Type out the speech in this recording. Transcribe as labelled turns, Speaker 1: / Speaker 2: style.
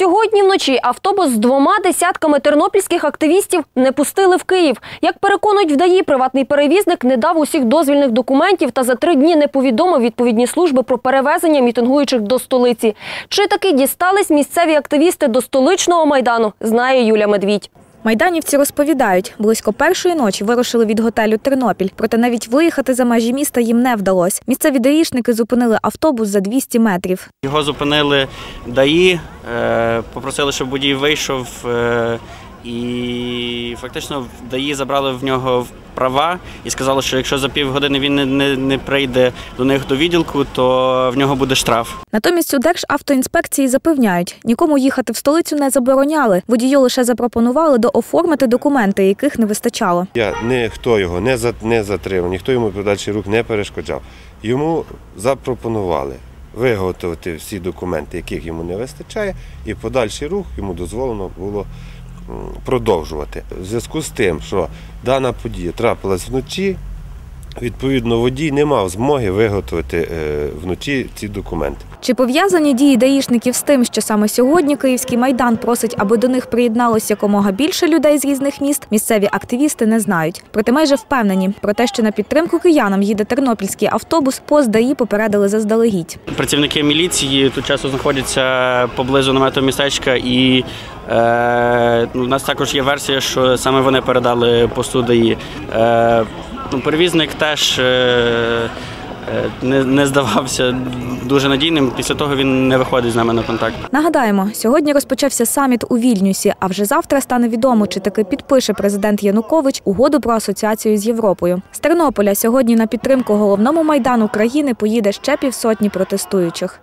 Speaker 1: Сьогодні вночі автобус з двома десятками тернопільських активістів не пустили в Київ. Як переконують вдаї, приватний перевізник не дав усіх дозвільних документів та за три дні не повідомив відповідні служби про перевезення мітингуючих до столиці. Чи таки дістались місцеві активісти до столичного майдану, знає Юля Медвідь.
Speaker 2: Майданівці розповідають, близько першої ночі вирушили від готелю Тернопіль, проте навіть виїхати за межі міста їм не вдалося. Місцеві даїшники зупинили автобус за 200 метрів.
Speaker 3: Його зупинили ДАІ, е, попросили, щоб водій вийшов, е, і фактично ДАІ забрали в нього права і сказали, що якщо за півгодини він не, не, не прийде до них до відділку, то в нього буде штраф.
Speaker 2: Натомість у Державтоінспекції запевняють, нікому їхати в столицю не забороняли. Водію лише запропонували дооформити документи, яких не вистачало.
Speaker 4: Я ніхто його не за- не затримав, ніхто йому подальший рух не перешкоджав. Йому запропонували виготовити всі документи, яких йому не вистачає, і подальший рух йому дозволено було продовжувати. В зв'язку з тим, що дана подія трапилась вночі, відповідно, водій не мав змоги виготовити е, вночі ці документи.
Speaker 2: Чи пов'язані дії даїшників з тим, що саме сьогодні Київський майдан просить, аби до них приєдналося якомога більше людей з різних міст, місцеві активісти не знають. Проте майже впевнені про те, що на підтримку киянам їде тернопільський автобус, пост ДАІ попередили заздалегідь.
Speaker 3: Працівники міліції тут часто знаходяться поблизу намету містечка, і е, ну, у нас також є версія, що саме вони передали посту ДАІ. Е, ну, перевізник теж е, е, не, не здавався дуже надійним. Після того він не виходить з нами на контакт.
Speaker 2: Нагадаємо, сьогодні розпочався саміт у Вільнюсі, а вже завтра стане відомо, чи таки підпише президент Янукович угоду про асоціацію з Європою. З Тернополя сьогодні на підтримку головному майдану країни поїде ще півсотні протестуючих.